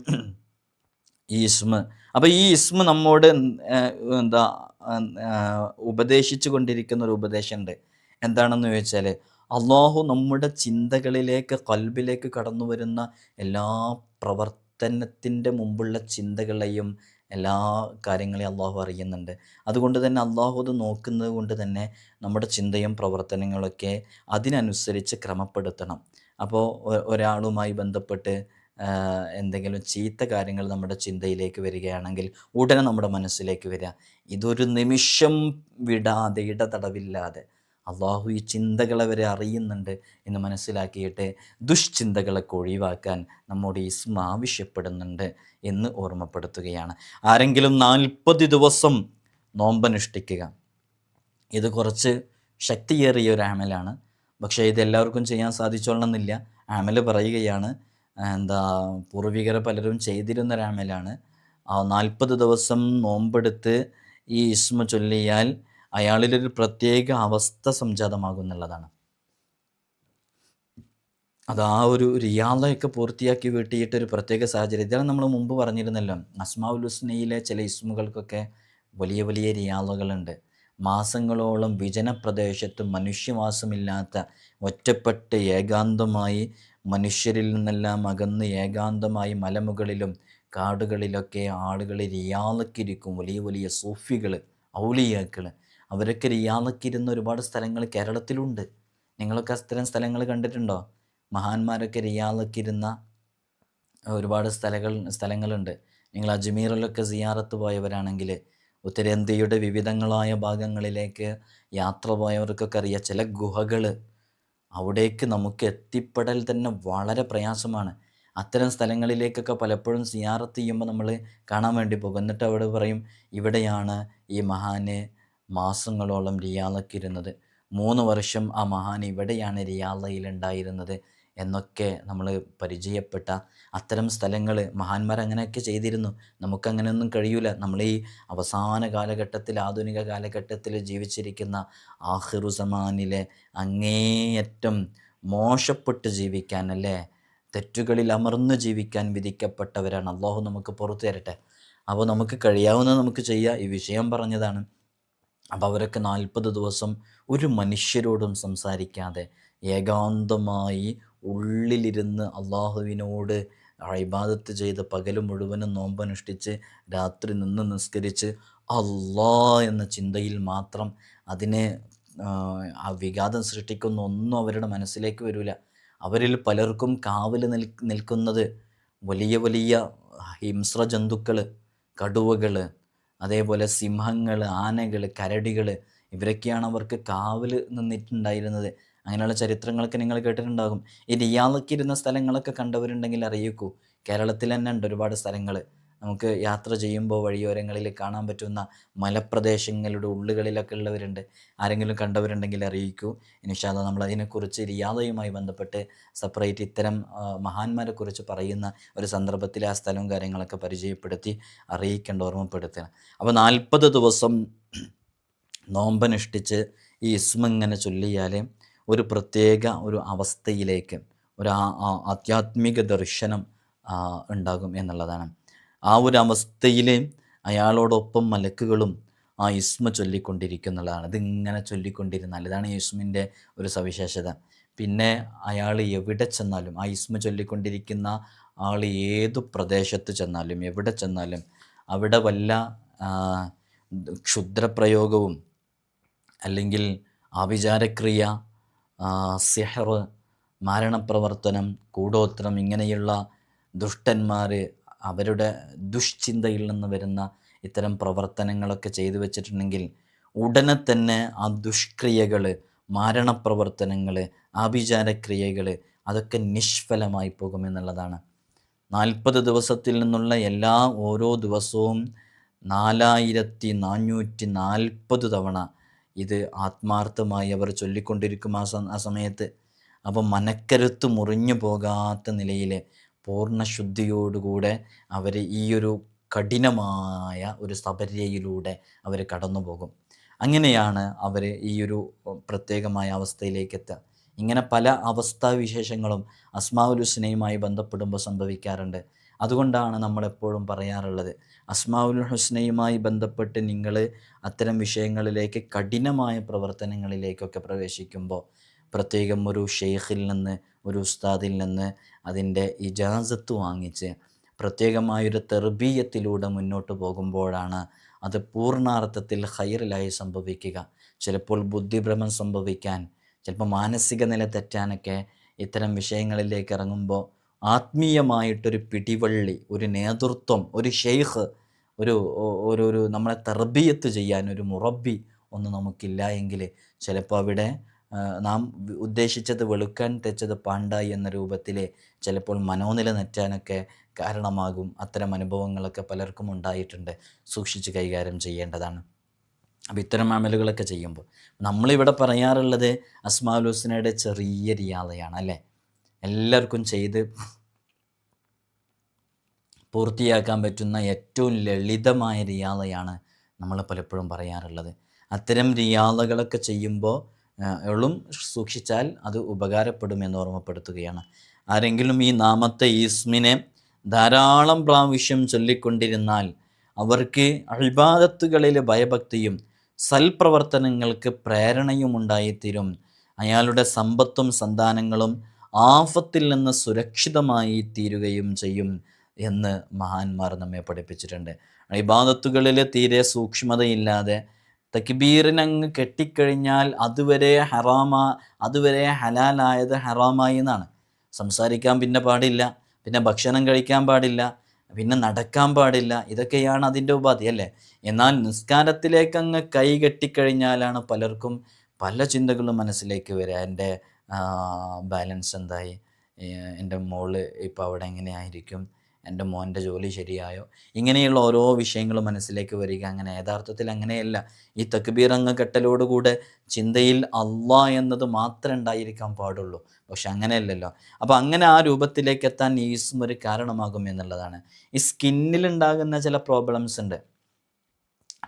ഈ ഇസ്മ അപ്പോൾ ഈ ഇസ്മ നമ്മോട് എന്താ ഉപദേശിച്ചു കൊണ്ടിരിക്കുന്ന ഒരു ഉപദേശമുണ്ട് എന്താണെന്ന് ചോദിച്ചാൽ അള്ളാഹു നമ്മുടെ ചിന്തകളിലേക്ക് കൽബിലേക്ക് കടന്നു വരുന്ന എല്ലാ പ്രവർത്തനത്തിന്റെ മുമ്പുള്ള ചിന്തകളെയും എല്ലാ കാര്യങ്ങളെയും അള്ളാഹു അറിയുന്നുണ്ട്. അതുകൊണ്ട് തന്നെ അള്ളാഹു അത് നോക്കുന്നത് കൊണ്ട് തന്നെ നമ്മുടെ ചിന്തയും പ്രവർത്തനങ്ങളൊക്കെ അതിനനുസരിച്ച് ക്രമപ്പെടുത്തണം. അപ്പോൾ ഒരാളുമായി ബന്ധപ്പെട്ട് എന്തെങ്കിലും ചീത്ത കാര്യങ്ങൾ നമ്മുടെ ചിന്തയിലേക്ക് വരികയാണെങ്കിൽ ഉടനെ നമ്മുടെ മനസ്സിലേക്ക് വരിക. ഇതൊരു നിമിഷം വിടാതെ ഇടതടവില്ലാതെ അള്ളാഹു ഈ ചിന്തകളെ വരെ അറിയുന്നുണ്ട് എന്ന് മനസ്സിലാക്കിയിട്ട് ദുഷ്ചിന്തകളൊക്കെ ഒഴിവാക്കാൻ നമ്മോട് ഇസ്മ ആവശ്യപ്പെടുന്നുണ്ട് എന്ന് ഓർമ്മപ്പെടുത്തുകയാണ്. ആരെങ്കിലും നാൽപ്പത് ദിവസം നോമ്പനുഷ്ഠിക്കുക. ഇത് കുറച്ച് ശക്തിയേറിയ ഒരു ആമലാണ്. പക്ഷേ ഇത് എല്ലാവർക്കും ചെയ്യാൻ സാധിച്ചോളണമെന്നില്ല. ആമൽ പറയുകയാണ് എന്താ പൂർവികർ പലരും ചെയ്തിരുന്ന ആ നാൽപ്പത് ദിവസം നോമ്പെടുത്ത് ഈ ഇസ്മ ചൊല്ലിയാൽ അയാളിലൊരു പ്രത്യേക അവസ്ഥ സംജാതമാകുന്നുള്ളതാണ് അത് ആ ഒരു റിയാദയൊക്കെ പൂർത്തിയാക്കി വീട്ടിയിട്ട് ഒരു പ്രത്യേക സാഹചര്യം. ഇതാണ് നമ്മൾ മുമ്പ് പറഞ്ഞിരുന്നല്ലോ അസ്മാഉൽ ഹുസ്നയിലെ ചില ഇസ്മുകൾക്കൊക്കെ വലിയ വലിയ റിയാദകളുണ്ട്. മാസങ്ങളോളം വിജനപ്രദേശത്ത് മനുഷ്യവാസമില്ലാത്ത ഒറ്റപ്പെട്ട് ഏകാന്തമായി മനുഷ്യരിൽ നിന്നെല്ലാം അകന്ന് ഏകാന്തമായി മലമുകളിലും കാടുകളിലൊക്കെ ആളുകൾ റിയാദക്കിരിക്കും വലിയ വലിയ സൂഫികൾ ഔലിയാക്കൾ അവരൊക്കെ റിയാദക്കിരുന്ന ഒരുപാട് സ്ഥലങ്ങൾ കേരളത്തിലുണ്ട്. നിങ്ങളൊക്കെ അത്തരം സ്ഥലങ്ങൾ കണ്ടിട്ടുണ്ടോ? മഹാന്മാരൊക്കെ റിയാദക്കിരുന്ന ഒരുപാട് സ്ഥലങ്ങൾ സ്ഥലങ്ങളുണ്ട്. നിങ്ങൾ അജ്മീറിലൊക്കെ സിയാറത്ത് പോയവരാണെങ്കിൽ ഉത്തരേന്ത്യയുടെ വിവിധങ്ങളായ ഭാഗങ്ങളിലേക്ക് യാത്ര പോയവർക്കൊക്കെ അറിയാം. ചില ഗുഹകൾ അവിടേക്ക് നമുക്ക് എത്തിപ്പെടൽ തന്നെ വളരെ പ്രയാസമാണ്. അത്തരം സ്ഥലങ്ങളിലേക്കൊക്കെ പലപ്പോഴും സിയാറത്ത് ചെയ്യുമ്പോൾ നമ്മൾ കാണാൻ വേണ്ടി പോകും. എന്നിട്ട് അവിടെ പറയും ഇവിടെയാണ് ഈ മഹാന് മാസങ്ങളോളം റിയാലക്കിരുന്നത് മൂന്ന് വർഷം ആ മഹാൻ ഇവിടെയാണ് റിയാലയിലുണ്ടായിരുന്നത് എന്നൊക്കെ നമ്മൾ പരിചയപ്പെട്ട അത്തരം സ്ഥലങ്ങൾ മഹാന്മാർ അങ്ങനെയൊക്കെ ചെയ്തിരുന്നു. നമുക്കങ്ങനെയൊന്നും കഴിയൂല. നമ്മൾ ഈ അവസാന കാലഘട്ടത്തിൽ ആധുനിക കാലഘട്ടത്തിൽ ജീവിച്ചിരിക്കുന്ന ആഹിറു സമാനിലെ അങ്ങേയറ്റം മോശപ്പെട്ട് ജീവിക്കാൻ അല്ലേ? തെറ്റുകളിൽ അമർന്നു ജീവിക്കാൻ വിധിക്കപ്പെട്ടവരാണ്. അള്ളാഹു നമുക്ക് പുറത്തു തരട്ടെ. അപ്പോൾ നമുക്ക് കഴിയാവുന്ന നമുക്ക് ചെയ്യുക ഈ വിഷയം പറഞ്ഞതാണ്. അപ്പോൾ അവരൊക്കെ നാൽപ്പത് ദിവസം ഒരു മനുഷ്യരോടും സംസാരിക്കാതെ ഏകാന്തമായി ഉള്ളിലിരുന്ന് അള്ളാഹുവിനോട് ഇബാദത്ത് ചെയ്ത് പകൽ മുഴുവനും നോമ്പനുഷ്ഠിച്ച് രാത്രി നിന്ന് നിസ്കരിച്ച് അള്ളാ എന്ന ചിന്തയിൽ മാത്രം അതിനെ ആ വിഘാതം സൃഷ്ടിക്കുന്ന ഒന്നും അവരുടെ മനസ്സിലേക്ക് വരില്ല അവരിൽ പലർക്കും കാവൽ നിൽ നിൽക്കുന്നത് വലിയ വലിയ ഹിംസ്ര ജന്തുക്കൾ കടുവകൾ അതേപോലെ സിംഹങ്ങൾ ആനകൾ കരടികൾ ഇവരൊക്കെയാണ് അവർക്ക് കാവൽ നിന്നിട്ടുണ്ടായിരുന്നത്. അങ്ങനെയുള്ള ചരിത്രങ്ങളൊക്കെ നിങ്ങൾ കേട്ടിട്ടുണ്ടാകും. ഈ റിയാദൊക്കെ ഇരുന്ന സ്ഥലങ്ങളൊക്കെ കണ്ടവരുണ്ടെങ്കിൽ അറിയിക്കൂ. കേരളത്തിൽ തന്നെ ഉണ്ട് ഒരുപാട് സ്ഥലങ്ങൾ നമുക്ക് യാത്ര ചെയ്യുമ്പോൾ വഴിയോരങ്ങളിൽ കാണാൻ പറ്റുന്ന മലപ്രദേശങ്ങളുടെ ഉള്ളുകളിലൊക്കെ ഉള്ളവരുണ്ട്. ആരെങ്കിലും കണ്ടവരുണ്ടെങ്കിൽ അറിയിക്കൂ. ഇനിഷാദ നമ്മൾ അതിനെക്കുറിച്ച് റിയാദയുമായി ബന്ധപ്പെട്ട് സെപ്പറേറ്റ് ഇത്തരം മഹാന്മാരെ കുറിച്ച് പറയുന്ന ഒരു സന്ദർഭത്തിൽ ആ സ്ഥലവും കാര്യങ്ങളൊക്കെ പരിചയപ്പെടുത്തി അറിയിക്കേണ്ട ഓർമ്മപ്പെടുത്തുക. അപ്പോൾ നാൽപ്പത് ദിവസം നോമ്പനുഷ്ഠിച്ച് ഈ ഇസ്മിങ്ങനെ ചൊല്ലിയാൽ ഒരു പ്രത്യേക ഒരു അവസ്ഥയിലേക്ക് ഒരു ആധ്യാത്മിക ദർശനം ഉണ്ടാകും എന്നുള്ളതാണ്. ആ ഒരു അവസ്ഥയിൽ അയാളോടൊപ്പം മലക്കുകളും ആ ഇസ്മ ചൊല്ലിക്കൊണ്ടിരിക്കുന്നുള്ളതാണ് ഇതിങ്ങനെ ചൊല്ലിക്കൊണ്ടിരുന്നാൽ ഇതാണ് യേശുവിന്റെ ഒരു സവിശേഷത. പിന്നെ അയാൾ എവിടെ ചെന്നാലും ആ ഇസ്മ ചൊല്ലിക്കൊണ്ടിരിക്കുന്ന ആൾ ഏതു പ്രദേശത്ത് ചെന്നാലും എവിടെ ചെന്നാലും അവിടെ വല്ല ക്ഷുദ്രപ്രയോഗവും അല്ലെങ്കിൽ ആവിചാരക്രിയ സിഹർ മാരണപ്രവർത്തനം കൂടോത്രം ഇങ്ങനെയുള്ള ദുഷ്ടന്മാർ അവരുടെ ദുഷ്ചിന്തയിൽ നിന്ന് വരുന്ന ഇത്തരം പ്രവർത്തനങ്ങളൊക്കെ ചെയ്തു വെച്ചിട്ടുണ്ടെങ്കിൽ ഉടനെ തന്നെ ആ ദുഷ്ക്രിയകൾ മാരണപ്രവർത്തനങ്ങൾ ആഭിചാരക്രിയകൾ അതൊക്കെ നിഷ്ഫലമായി പോകുമെന്നുള്ളതാണ് നാൽപ്പത് ദിവസത്തിൽ നിന്നുള്ള എല്ലാ ഓരോ ദിവസവും നാലായിരത്തി നാനൂറ്റി നാൽപ്പത് തവണ ഇത് ആത്മാർത്ഥമായി അവർ ചൊല്ലിക്കൊണ്ടിരിക്കും ആ സമയത്ത്. അപ്പം മനക്കരുത്ത് മുറിഞ്ഞു പോകാത്ത നിലയിൽ പൂർണ ശുദ്ധിയോടുകൂടെ അവർ ഈ ഒരു കഠിനമായ ഒരു സബര്യയിലൂടെ അവർ കടന്നു പോകും അങ്ങനെയാണ് അവർ ഈ ഒരു പ്രത്യേകമായ അവസ്ഥയിലേക്ക് എത്തുക ഇങ്ങനെ പല അവസ്ഥാവിശേഷങ്ങളും അസ്മാവുൽ ഹുസ്നയുമായി ബന്ധപ്പെടുമ്പോൾ സംഭവിക്കാറുണ്ട്. അതുകൊണ്ടാണ് നമ്മളെപ്പോഴും പറയാറുള്ളത് അസ്മാവുൽ ഹുസ്നയുമായി ബന്ധപ്പെട്ട് നിങ്ങൾ അത്തരം വിഷയങ്ങളിലേക്ക് കഠിനമായ പ്രവർത്തനങ്ങളിലേക്കൊക്കെ പ്രവേശിക്കുമ്പോൾ പ്രത്യേകം ഒരു ഷെയ്ഖിൽ നിന്ന് ഒരു ഉസ്താദിൽ നിന്ന് അതിന്റെ ഇജാസത്ത് വാങ്ങിച്ച് പ്രത്യേകമായൊരു തെർബീയത്തിലൂടെ മുന്നോട്ട് പോകുമ്പോഴാണ് അത് പൂർണാർത്ഥത്തിൽ ഹൈറിലായി സംഭവിക്കുക. ചിലപ്പോൾ ബുദ്ധിഭ്രമം സംഭവിക്കാൻ ചിലപ്പോൾ മാനസിക നില തെറ്റാനൊക്കെ ഇത്തരം വിഷയങ്ങളിലേക്ക് ഇറങ്ങുമ്പോൾ ആത്മീയമായിട്ടൊരു പിടിവള്ളി ഒരു നേതൃത്വം ഒരു ഷെയ്ഖ് ഒരു ഒരു നമ്മളെ തർബീയത്ത് ചെയ്യാൻ ഒരു മുറബി ഒന്നും നമുക്കില്ല എങ്കിൽ ചിലപ്പോൾ അവിടെ നാം ഉദ്ദേശിച്ചത് വെളുക്കാൻ തെച്ചത് പാണ്ടായി എന്ന രൂപത്തിൽ ചിലപ്പോൾ മനോനില നെറ്റാനൊക്കെ കാരണമാകും അത്തരം അനുഭവങ്ങളൊക്കെ പലർക്കും ഉണ്ടായിട്ടുണ്ട്. സൂക്ഷിച്ച് കൈകാര്യം ചെയ്യേണ്ടതാണ്. അപ്പോൾ ഇത്തരം അമലുകളൊക്കെ ചെയ്യുമ്പോൾ നമ്മളിവിടെ പറയാറുള്ളത് അസ്മാഉൽ ഹുസ്നയുടെ ചെറിയ റിയാദയാണ് അല്ലേ? എല്ലാവർക്കും ചെയ്ത് പൂർത്തിയാക്കാൻ പറ്റുന്ന ഏറ്റവും ലളിതമായ റിയാദയാണ് നമ്മൾ പലപ്പോഴും പറയാറുള്ളത്. അത്തരം റിയാദകളൊക്കെ ചെയ്യുമ്പോൾ എളും സൂക്ഷിച്ചാൽ അത് ഉപകാരപ്പെടുമെന്ന് ഓർമ്മപ്പെടുത്തുകയാണ്. ആരെങ്കിലും ഈ നാമത്തെ ഈസ്മിനെ ധാരാളം പ്രാവശ്യം ചൊല്ലിക്കൊണ്ടിരുന്നാൽ അവർക്ക് അഴിബാദത്തുകളിൽ ഭയഭക്തിയും സൽപ്രവർത്തനങ്ങൾക്ക് പ്രേരണയും ഉണ്ടായിത്തീരും. അയാളുടെ സമ്പത്തും സന്താനങ്ങളും ആഫത്തിൽ നിന്ന് സുരക്ഷിതമായി തീരുകയും ചെയ്യും എന്ന് മഹാന്മാർ നമ്മെ പഠിപ്പിച്ചിട്ടുണ്ട്. ഇബാദത്തുകളിൽ തീരെ സൂക്ഷ്മതയില്ലാതെ തക്ബീറിനങ്ങ് കെട്ടിക്കഴിഞ്ഞാൽ അതുവരെ ഹറാമ അതുവരെ ഹലാലായത് ഹറാമായി എന്നാണ്. സംസാരിക്കാൻ പിന്നെ പാടില്ല പിന്നെ ഭക്ഷണം കഴിക്കാൻ പാടില്ല പിന്നെ നടക്കാൻ പാടില്ല ഇതൊക്കെയാണ് അതിന്റെ ഉപാധി അല്ലേ? എന്നാൽ നിസ്കാരത്തിലേക്കങ്ങ് കൈ കെട്ടിക്കഴിഞ്ഞാലാണ് പലർക്കും പല ചിന്തകളും മനസ്സിലേക്ക് വരിക. എന്റെ ബാലൻസ് എന്തായി? എന്റെ മോൾ ഇപ്പോൾ അവിടെ എങ്ങനെയായിരിക്കും? എന്റെ മോന്റെ ജോലി ശരിയായോ? ഇങ്ങനെയുള്ള ഓരോ വിഷയങ്ങളും മനസ്സിലേക്ക് വരിക. അങ്ങനെ യഥാർത്ഥത്തിൽ അങ്ങനെയല്ല. ഈ തക്ബീർ അങ്ങ് കെട്ടലോടുകൂടെ ചിന്തയിൽ അള്ളാ എന്നത് മാത്രമേ ഉണ്ടായിരിക്കാൻ പാടുള്ളൂ. പക്ഷെ അങ്ങനെയല്ലല്ലോ. അപ്പോൾ അങ്ങനെ ആ രൂപത്തിലേക്ക് എത്താൻ ഈസും ഒരു കാരണമാകും എന്നുള്ളതാണ്. ഈ സ്കിന്നിലുണ്ടാകുന്ന ചില പ്രോബ്ലംസ് ഉണ്ട്.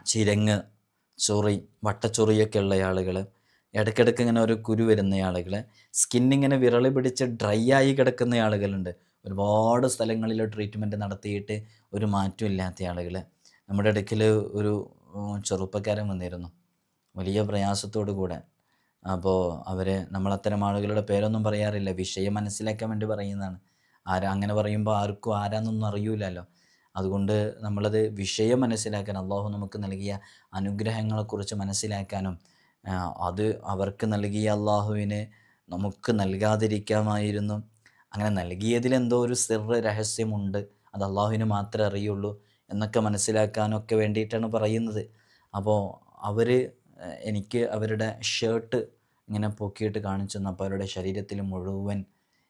ചിരങ്ങ് ചൊറി വട്ടച്ചൊറിയൊക്കെ ഉള്ള ആളുകൾ ഇടയ്ക്കിടയ്ക്ക് ഇങ്ങനെ ഒരു കുരു വരുന്ന ആളുകൾ സ്കിന്നിങ്ങനെ വിരളി പിടിച്ച് ഡ്രൈ ആയി കിടക്കുന്ന ആളുകളുണ്ട്. ഒരുപാട് സ്ഥലങ്ങളിൽ ട്രീറ്റ്മെന്റ് നടത്തിയിട്ട് ഒരു മാറ്റം ഇല്ലാത്ത ആളുകൾ നമ്മുടെ ഇടയ്ക്കിൽ ഒരു ചെറുപ്പക്കാരൻ വന്നിരുന്നു. വലിയ പ്രയാസത്തോടു കൂടെ. അപ്പോൾ അവർ നമ്മൾ അത്തരം ആളുകളുടെ പേരൊന്നും പറയാറില്ല. വിഷയം മനസ്സിലാക്കാൻ വേണ്ടി പറയുന്നതാണ്. ആരാ അങ്ങനെ പറയുമ്പോൾ ആർക്കും ആരാന്നൊന്നും അറിയൂലല്ലോ. അതുകൊണ്ട് നമ്മളത് വിഷയം മനസ്സിലാക്കാൻ അള്ളാഹു നമുക്ക് നൽകിയ അനുഗ്രഹങ്ങളെക്കുറിച്ച് മനസ്സിലാക്കാനും അത് അവർക്ക് നൽകിയ അള്ളാഹുവിന് നമുക്ക് നൽകാതിരിക്കാമായിരുന്നു. അങ്ങനെ നൽകിയതിൽ എന്തോ ഒരു സിറ് രഹസ്യമുണ്ട്. അത് അള്ളാഹുവിന് മാത്രമേ അറിയുള്ളൂ എന്നൊക്കെ മനസ്സിലാക്കാനൊക്കെ വേണ്ടിയിട്ടാണ് പറയുന്നത്. അപ്പോൾ അവർ എനിക്ക് അവരുടെ ഷർട്ട് ഇങ്ങനെ പൊക്കിയിട്ട് കാണിച്ചു തന്നപ്പോൾ അവരുടെ ശരീരത്തിൽ മുഴുവൻ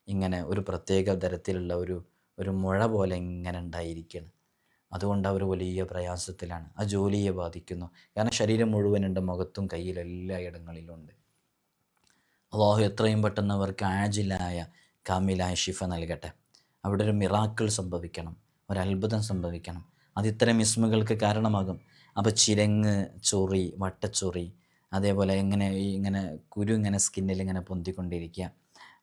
ഇങ്ങനെ ഒരു പ്രത്യേക തരത്തിലുള്ള ഒരു ഒരു മുഴ പോലെ ഇങ്ങനെ ഉണ്ടായിരിക്കുകയാണ് അതുകൊണ്ട് അവർ വലിയ പ്രയാസത്തിലാണ്. ആ ജോലിയെ ബാധിക്കുന്നു. കാരണം ശരീരം മുഴുവനുണ്ട് മുഖത്തും കയ്യിലും എല്ലാ ഇടങ്ങളിലും ഉണ്ട്. അള്ളാഹു എത്രയും പെട്ടെന്ന് അവർക്ക് ആജിലായ കാമിലായ ഷിഫ നൽകട്ടെ. അവിടെ ഒരു മിറാക്കിൾ സംഭവിക്കണം ഒരു അത്ഭുതം സംഭവിക്കണം. അത് ഇത്തരം ഇസ്മുകൾക്ക് കാരണമാകും. അപ്പോൾ ചിരങ്ങ് ചൊറി വട്ടച്ചൊറി അതേപോലെ ഇങ്ങനെ ഇങ്ങനെ കുരു ഇങ്ങനെ സ്കിന്നിൽ ഇങ്ങനെ പൊന്തിക്കൊണ്ടിരിക്കുക.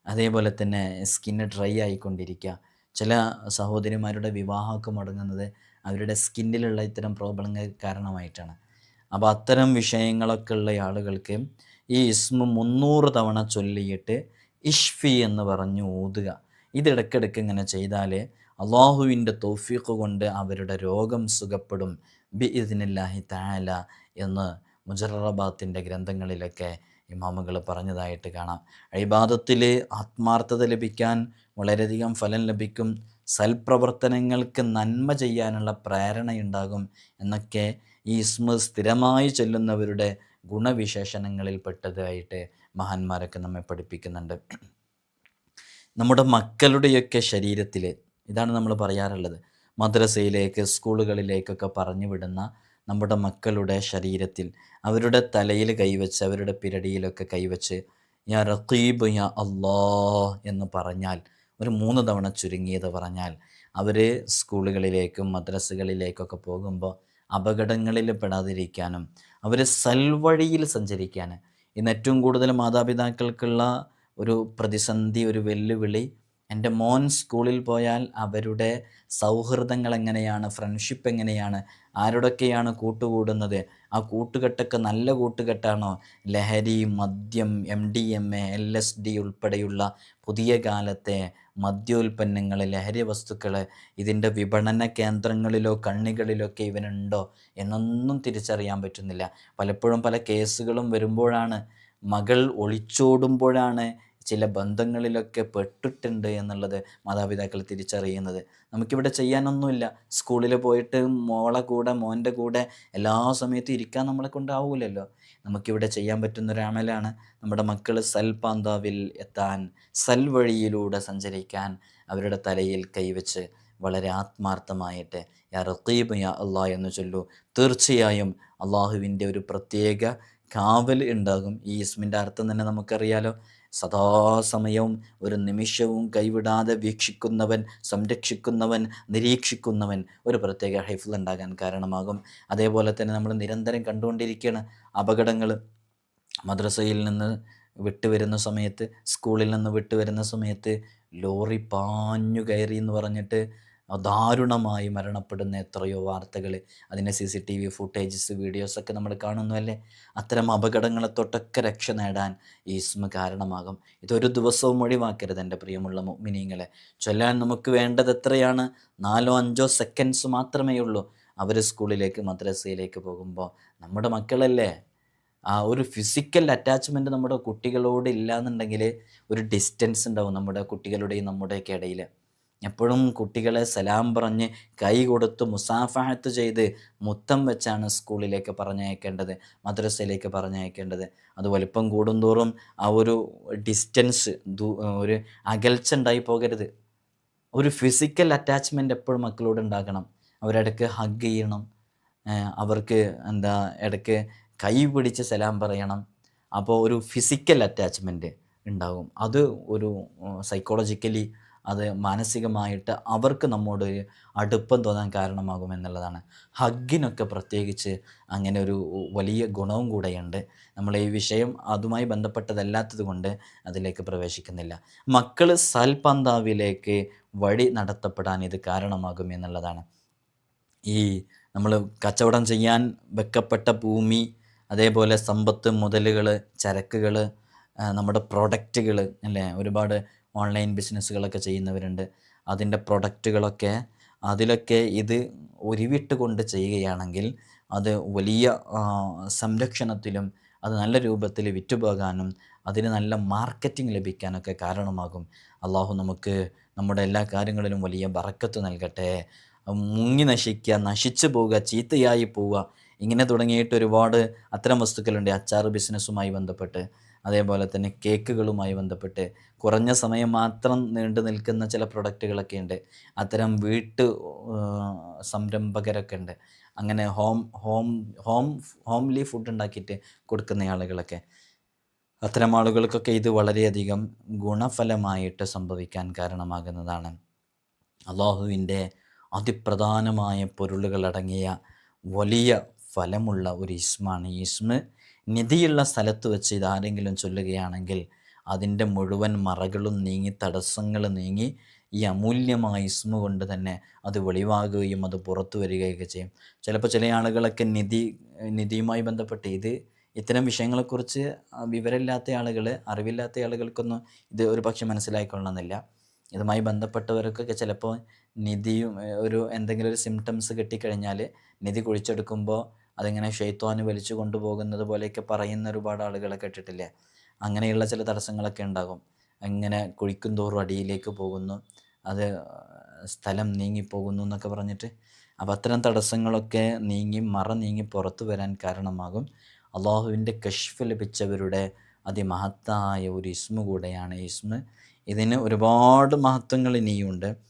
അതേപോലെ തന്നെ സ്കിന്ന് ഡ്രൈ ആയിക്കൊണ്ടിരിക്കുക. ചില സഹോദരിമാരുടെ വിവാഹമൊക്കെ മുടങ്ങുന്നത് അവരുടെ സ്കിന്നിലുള്ള ഇത്തരം പ്രോബ്ലങ്ങൾ കാരണമായിട്ടാണ്. അപ്പോൾ അത്തരം വിഷയങ്ങളൊക്കെ ഉള്ള ആളുകൾക്ക് ഈ ഇസ്മ മുന്നൂറ് തവണ ചൊല്ലിയിട്ട് ഇഷ്ഫി എന്ന് പറഞ്ഞ് ഓതുക ഇതിടയ്ക്കിടയ്ക്ക് ഇങ്ങനെ ചെയ്താൽ അള്ളാഹുവിന്റെ തോഫീഖ് കൊണ്ട് അവരുടെ രോഗം സുഖപ്പെടും. ബി ഇതിനില്ലാഹി താല എന്ന് മുജറബാത്തിന്റെ ഗ്രന്ഥങ്ങളിലൊക്കെ ഇമാമുകൾ പറഞ്ഞതായിട്ട് കാണാം. അഴിബാദത്തിൽ ആത്മാർത്ഥത ലഭിക്കാൻ വളരെയധികം ഫലം ലഭിക്കും. സൽപ്രവർത്തനങ്ങൾക്ക് നന്മ ചെയ്യാനുള്ള പ്രേരണയുണ്ടാകും എന്നൊക്കെ ഈ ഇസ്മ സ്ഥിരമായി ചെല്ലുന്നവരുടെ ഗുണവിശേഷണങ്ങളിൽ പെട്ടതായിട്ട് മഹാന്മാരൊക്കെ നമ്മെ പഠിപ്പിക്കുന്നുണ്ട്. നമ്മുടെ മക്കളുടെയൊക്കെ ശരീരത്തിൽ ഇതാണ് നമ്മൾ പറയാറുള്ളത് മദ്രസയിലേക്ക് സ്കൂളുകളിലേക്കൊക്കെ പറഞ്ഞു വിടുന്ന നമ്മുടെ മക്കളുടെ ശരീരത്തിൽ അവരുടെ തലയിൽ കൈവച്ച് അവരുടെ പിരടിയിലൊക്കെ കൈവച്ച് യാ റഖീബ് യാ അല്ലാ എന്ന് പറഞ്ഞാൽ ഒരു മൂന്ന് തവണ ചുരുങ്ങിയത് പറഞ്ഞാൽ അവർ സ്കൂളുകളിലേക്കും മദ്രസകളിലേക്കൊക്കെ പോകുമ്പോൾ അപകടങ്ങളിൽ പെടാതിരിക്കാനും അവർ സൽവഴിയിൽ സഞ്ചരിക്കാൻ ഇന്ന് ഏറ്റവും കൂടുതൽ മാതാപിതാക്കൾക്കുള്ള ഒരു പ്രതിസന്ധി ഒരു വെല്ലുവിളി എന്റെ മോൻ സ്കൂളിൽ പോയാൽ അവരുടെ സൗഹൃദങ്ങൾ എങ്ങനെയാണ് ഫ്രണ്ട്ഷിപ്പ് എങ്ങനെയാണ് ആരോടൊക്കെയാണ് കൂട്ടുകൂടുന്നത്? ആ കൂട്ടുകെട്ടൊക്കെ നല്ല കൂട്ടുകെട്ടാണോ? ലഹരി മദ്യം M D M A L S D ഉൾപ്പെടെയുള്ള പുതിയ കാലത്തെ മദ്യോൽപ്പന്നങ്ങൾ ലഹരി വസ്തുക്കൾ ഇതിന്റെ വിപണന കേന്ദ്രങ്ങളിലോ കണ്ണികളിലൊക്കെ ഇവനുണ്ടോ എന്നൊന്നും തിരിച്ചറിയാൻ പറ്റുന്നില്ല. പലപ്പോഴും പല കേസുകളും വരുമ്പോഴാണ് മകൾ ഒളിച്ചോടുമ്പോഴാണ് ചില ബന്ധങ്ങളിലൊക്കെ പെട്ടിട്ടുണ്ട് എന്നുള്ളത് മാതാപിതാക്കൾ തിരിച്ചറിയുന്നത്. നമുക്കിവിടെ ചെയ്യാനൊന്നുമില്ല. സ്കൂളിൽ പോയിട്ട് മോളെ കൂടെ മോന്റെ കൂടെ എല്ലാ സമയത്തും ഇരിക്കാൻ നമ്മളെ കൊണ്ടാവൂലല്ലോ. നമുക്കിവിടെ ചെയ്യാൻ പറ്റുന്ന ഒരു അമലാണ്. നമ്മുടെ മക്കൾ സൽപാന്താവിൽ എത്താൻ സൽവഴിയിലൂടെ സഞ്ചരിക്കാൻ അവരുടെ തലയിൽ കൈവച്ച് വളരെ ആത്മാർത്ഥമായിട്ട് യാ റത്തീബ് യാ അള്ളാ എന്ന് ചൊല്ലു. തീർച്ചയായും അള്ളാഹുവിന്റെ ഒരു പ്രത്യേക കാവൽ ഉണ്ടാകും. ഈ ഇസ്മിന്റെ അർത്ഥം തന്നെ നമുക്കറിയാലോ. സദാസമയവും ഒരു നിമിഷവും കൈവിടാതെ വീക്ഷിക്കുന്നവൻ സംരക്ഷിക്കുന്നവൻ നിരീക്ഷിക്കുന്നവൻ ഒരു പ്രത്യേക ഹൈഫിൽ ഉണ്ടാകാൻ കാരണമാകും. അതേപോലെ തന്നെ നമ്മൾ നിരന്തരം കണ്ടുകൊണ്ടിരിക്കുകയാണ് അപകടങ്ങൾ. മദ്രസയിൽ നിന്ന് വിട്ടുവരുന്ന സമയത്ത് സ്കൂളിൽ നിന്ന് വിട്ടുവരുന്ന സമയത്ത് ലോറി പാഞ്ഞു കയറി എന്ന് പറഞ്ഞിട്ട് ദാരുണമായി മരണപ്പെടുന്ന എത്രയോ വാർത്തകൾ അതിന്റെ C C T V footages വീഡിയോസൊക്കെ നമ്മൾ കാണുന്നുവല്ലേ അത്തരം അപകടങ്ങളെ തൊട്ടൊക്കെ രക്ഷ നേടാൻ ഈ ഇസ്മ കാരണമാകും. ഇതൊരു ദിവസവും ഒഴിവാക്കരുത് എന്റെ പ്രിയമുള്ള മിനിങ്ങളെ ചൊല്ലാൻ നമുക്ക് വേണ്ടത് എത്രയാണ്? നാലോ അഞ്ചോ സെക്കൻഡ്സ് മാത്രമേ ഉള്ളൂ. അവർ സ്കൂളിലേക്ക് മദ്രസയിലേക്ക് പോകുമ്പോൾ നമ്മുടെ മക്കളല്ലേ? ആ ഒരു ഫിസിക്കൽ അറ്റാച്ച്മെന്റ് നമ്മുടെ കുട്ടികളോട് ഇല്ലാന്നുണ്ടെങ്കിൽ ഒരു ഡിസ്റ്റൻസ് ഉണ്ടാവും നമ്മുടെ കുട്ടികളുടെയും നമ്മുടെയൊക്കെ ഇടയിൽ എപ്പോഴും കുട്ടികളെ സലാം പറഞ്ഞ് കൈ കൊടുത്ത് മുസാഫഹത്ത് ചെയ്ത് മുത്തം വെച്ചാണ് സ്കൂളിലേക്ക് പറഞ്ഞയക്കേണ്ടത് മദ്രസയിലേക്ക് പറഞ്ഞയക്കേണ്ടത്. അത് വലിപ്പം കൂടുന്തോറും ആ ഒരു ഡിസ്റ്റൻസ് ഒരു അകൽച്ച ഉണ്ടായി പോകരുത്. ഒരു ഫിസിക്കൽ അറ്റാച്ച്മെന്റ് എപ്പോഴും മക്കളോട് ഉണ്ടാകണം. അവരിടയ്ക്ക് ഹഗ് ചെയ്യണം. അവർക്ക് എന്താ ഇടയ്ക്ക് കൈ പിടിച്ച് സലാം പറയണം. അപ്പോൾ ഒരു ഫിസിക്കൽ അറ്റാച്ച്മെന്റ് ഉണ്ടാകും. അത് ഒരു സൈക്കോളജിക്കലി അത് മാനസികമായിട്ട് അവർക്ക് നമ്മോട് അടുപ്പം തോന്നാൻ കാരണമാകും എന്നുള്ളതാണ്. ഹഗ്ഗിനൊക്കെ പ്രത്യേകിച്ച് അങ്ങനെ ഒരു വലിയ ഗുണവും കൂടെയുണ്ട്. നമ്മൾ ഈ വിഷയം അതുമായി ബന്ധപ്പെട്ടതല്ലാത്തത് കൊണ്ട് അതിലേക്ക് പ്രവേശിക്കുന്നില്ല. മക്കൾ സൽപന്താവിലേക്ക് വഴി നടത്തപ്പെടാൻ ഇത് കാരണമാകും എന്നുള്ളതാണ്. ഈ നമ്മൾ കച്ചവടം ചെയ്യാൻ വെക്കപ്പെട്ട ഭൂമി അതേപോലെ സമ്പത്ത് മുതലുകൾ ചരക്കുകൾ നമ്മുടെ പ്രൊഡക്റ്റുകൾ അല്ലേ? ഒരുപാട് ഓൺലൈൻ ബിസിനസ്സുകളൊക്കെ ചെയ്യുന്നവരുണ്ട്. അതിന്റെ പ്രൊഡക്റ്റുകളൊക്കെ അതിലൊക്കെ ഇത് ഉരുവിട്ട് കൊണ്ട് ചെയ്യുകയാണെങ്കിൽ അത് വലിയ സംരക്ഷണത്തിലും അത് നല്ല രൂപത്തിൽ വിറ്റുപോകാനും അതിന് നല്ല മാർക്കറ്റിംഗ് ലഭിക്കാനൊക്കെ കാരണമാകും. അള്ളാഹു നമുക്ക് നമ്മുടെ എല്ലാ കാര്യങ്ങളിലും വലിയ ബറക്കത്ത് നൽകട്ടെ. മുങ്ങി നശിക്കുക നശിച്ചു പോവുക ചീത്തയായി പോവുക ഇങ്ങനെ തുടങ്ങിയിട്ട് ഒരുപാട് അത്തരം വസ്തുക്കളുണ്ട്. അച്ചാർ ബിസിനസ്സുമായി ബന്ധപ്പെട്ട് അതേപോലെ തന്നെ കേക്കുകളുമായി ബന്ധപ്പെട്ട് കുറഞ്ഞ സമയം മാത്രം നീണ്ടു നിൽക്കുന്ന ചില പ്രൊഡക്റ്റുകളൊക്കെ ഉണ്ട്. അത്തരം വീട്ടു സംരംഭകരൊക്കെ ഉണ്ട്. അങ്ങനെ home home home homely food ഉണ്ടാക്കിയിട്ട് കൊടുക്കുന്ന ആളുകളൊക്കെ. അത്തരം ആളുകൾക്കൊക്കെ ഇത് വളരെയധികം ഗുണഫലമായിട്ട് സംഭവിക്കാൻ കാരണമാകുന്നതാണ്. അള്ളാഹുവിന്റെ അതിപ്രധാനമായ പൊരുളുകളടങ്ങിയ വലിയ ഫലമുള്ള ഒരു ഇസ്മാണ്. ഈ ഇസ്മ നിധിയുള്ള സ്ഥലത്ത് വെച്ച് ഇതാരെങ്കിലും ചൊല്ലുകയാണെങ്കിൽ അതിന്റെ മുഴുവൻ മറകളും നീങ്ങി തടസ്സങ്ങൾ നീങ്ങി ഈ അമൂല്യമായ ഇസ്മ കൊണ്ട് തന്നെ അത് വെളിവാകുകയും അത് പുറത്തു വരികയൊക്കെ ചെയ്യും. ചിലപ്പോൾ ചില ആളുകളൊക്കെ നിധി നിധിയുമായി ബന്ധപ്പെട്ട് ഇത് ഇത്തരം വിഷയങ്ങളെക്കുറിച്ച് വിവരമില്ലാത്ത ആളുകൾ അറിവില്ലാത്ത ആളുകൾക്കൊന്നും ഇത് ഒരു പക്ഷെ മനസ്സിലായിക്കൊള്ളണമെന്നില്ല ഇതുമായി ബന്ധപ്പെട്ടവർക്കൊക്കെ ചിലപ്പോൾ നിധിയും ഒരു എന്തെങ്കിലും ഒരു സിംറ്റംസ് കിട്ടിക്കഴിഞ്ഞാൽ നിധി കുഴിച്ചെടുക്കുമ്പോൾ അതിങ്ങനെ ഷെയ്ത്വാന് വലിച്ചു കൊണ്ടുപോകുന്നത് പോലെയൊക്കെ പറയുന്ന ഒരുപാട് ആളുകളെ കേട്ടിട്ടില്ലേ? അങ്ങനെയുള്ള ചില തടസ്സങ്ങളൊക്കെ ഉണ്ടാകും. അങ്ങനെ കുഴിക്കും തോറും അടിയിലേക്ക് പോകുന്നു. അത് സ്ഥലം നീങ്ങിപ്പോകുന്നു എന്നൊക്കെ പറഞ്ഞിട്ട്. അപ്പോൾ അത്തരം തടസ്സങ്ങളൊക്കെ നീങ്ങി മറ നീങ്ങി പുറത്തു വരാൻ കാരണമാകും. അള്ളാഹുവിന്റെ കഷ്ഫ് ലഭിച്ചവരുടെ അതിമഹത്തായ ഒരു ഇസ്മ കൂടെയാണ് ഇസ്മ. ഇതിന് ഒരുപാട് മഹത്വങ്ങൾ ഇനിയുണ്ട്.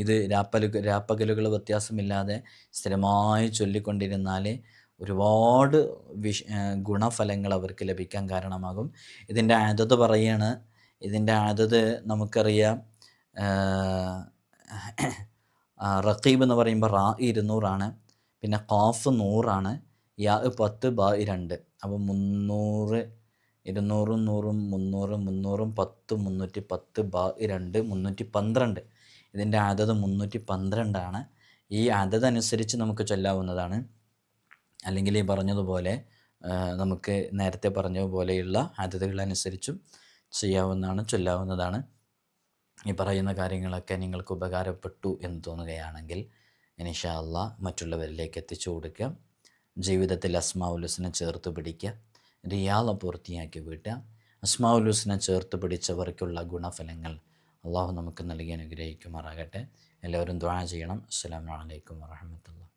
ഇത് രാപ്പലു രാപ്പകലുകൾ വ്യത്യാസമില്ലാതെ സ്ഥിരമായി ചൊല്ലിക്കൊണ്ടിരുന്നാൽ ഒരുപാട് വിഷ ഗുണഫലങ്ങൾ അവർക്ക് ലഭിക്കാൻ കാരണമാകും. ഇതിന്റെ അതത് പറയാണ് ഇതിന്റെ അതത് നമുക്കറിയാം റക്കീബ് എന്ന് പറയുമ്പോൾ റാ ഇരുന്നൂറാണ് പിന്നെ കാഫ് നൂറാണ് യാ പത്ത് ബ രണ്ട്. അപ്പോൾ മുന്നൂറ് ഇരുന്നൂറും നൂറും മുന്നൂറും മുന്നൂറും പത്ത് മുന്നൂറ്റി പത്ത് ബ രണ്ട് മുന്നൂറ്റി പന്ത്രണ്ട്. ഇതിന്റെ അതത് മുന്നൂറ്റി പന്ത്രണ്ടാണ് ഈ അതത് അനുസരിച്ച് നമുക്ക് ചൊല്ലാവുന്നതാണ്. അല്ലെങ്കിൽ ഈ പറഞ്ഞതുപോലെ നമുക്ക് നേരത്തെ പറഞ്ഞതുപോലെയുള്ള അതതുകളനുസരിച്ചും ചെയ്യാവുന്നതാണ് ചൊല്ലാവുന്നതാണ്. ഈ പറയുന്ന കാര്യങ്ങളൊക്കെ നിങ്ങൾക്ക് ഉപകാരപ്പെട്ടു എന്ന് തോന്നുകയാണെങ്കിൽ ഇനിഷാ അള്ളാ മറ്റുള്ളവരിലേക്ക് എത്തിച്ചു കൊടുക്കുക. ജീവിതത്തിൽ അസ്മാവുലുസിനെ ചേർത്ത് പിടിക്കുക. റിയാള പൂർത്തിയാക്കി വീട്ടുക അസ്മാവുലുസിനെ ചേർത്ത് പിടിച്ചവർക്കുള്ള ഗുണഫലങ്ങൾ അള്ളാഹു നമുക്ക് നൽകി അനുഗ്രഹിക്കുമാറാകട്ടെ. എല്ലാവരും ദ്വാ ചെയ്യണം. അസ്സാം വലൈക്കും വാഹമത്തുള്ള